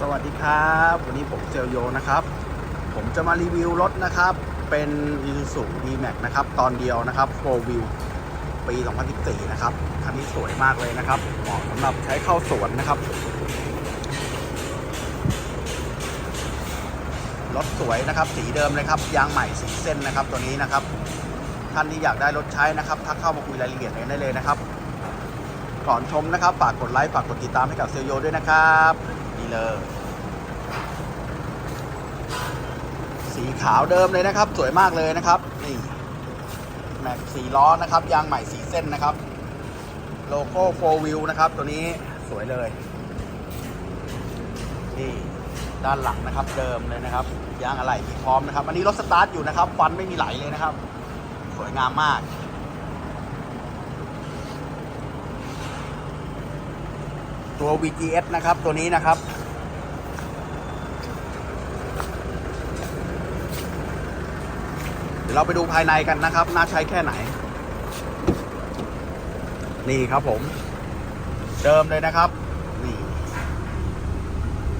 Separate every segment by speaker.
Speaker 1: สวัสดีครับ วันนี้ผมเซลโยนะครับ ผมจะมารีวิวรถนะครับ เป็น Isuzu D-Max นะครับ ตอนเดียวนะครับ4 Wheel ปี 2014 นะครับ คันนี้สวยมากเลยนะครับ เหมาะสำหรับใช้เข้าสวนนะครับ รถสวยนะครับ สีเดิมเลยครับ ยางใหม่สีเส้นนะครับ ตัวนี้นะครับ ท่านที่อยากได้รถใช้นะครับ ทักเข้ามาคุยรายละเอียดกันได้เลยนะครับ ก่อนชมนะครับ ฝากกดไลค์ ฝากกดติดตามให้กับเซลโยด้วยนะครับ นี่เลย สีขาวเดิมเลยนะครับ สวยมากเลยนะครับ นี่แม็กสีล้อนะครับ ยางใหม่สีเส้นนะครับ โลโก้โฟวิวนะครับ ตัวนี้สวยเลย นี่ด้านหลังนะครับ เดิมเลยนะครับ ยางอะไหล่ที่พร้อมนะครับ อันนี้รถสตาร์ทอยู่นะครับ ฟันไม่มีไหลเลยนะครับ สวยงามมากตัว VGS นะครับ ตัวนี้นะครับ เราไปดูภายในกันนะครับ น่าใช้แค่ไหน นี่ครับผม เดิมเลยนะครับ นี่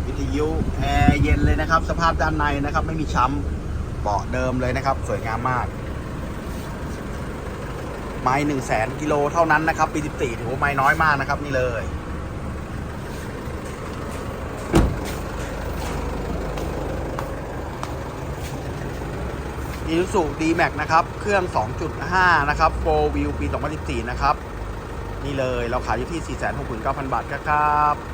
Speaker 1: วิทยุแอร์เย็นเลยนะครับ สภาพด้านในนะครับ ไม่มีช้ำเบาะเดิมเลยนะครับ สวยงามมากไม้หนึ่งแสนกิโลเท่านั้นนะครับปี14ถือว่าไม้น้อยมากนะครับ นี่เลย อีซูซูดีแม็กนะครับ เครื่อง 2.5 นะครับ4 Wheel ปี 2014 นะครับ นี่เลยเราขายอยู่ที่ 469,000 บาทครับ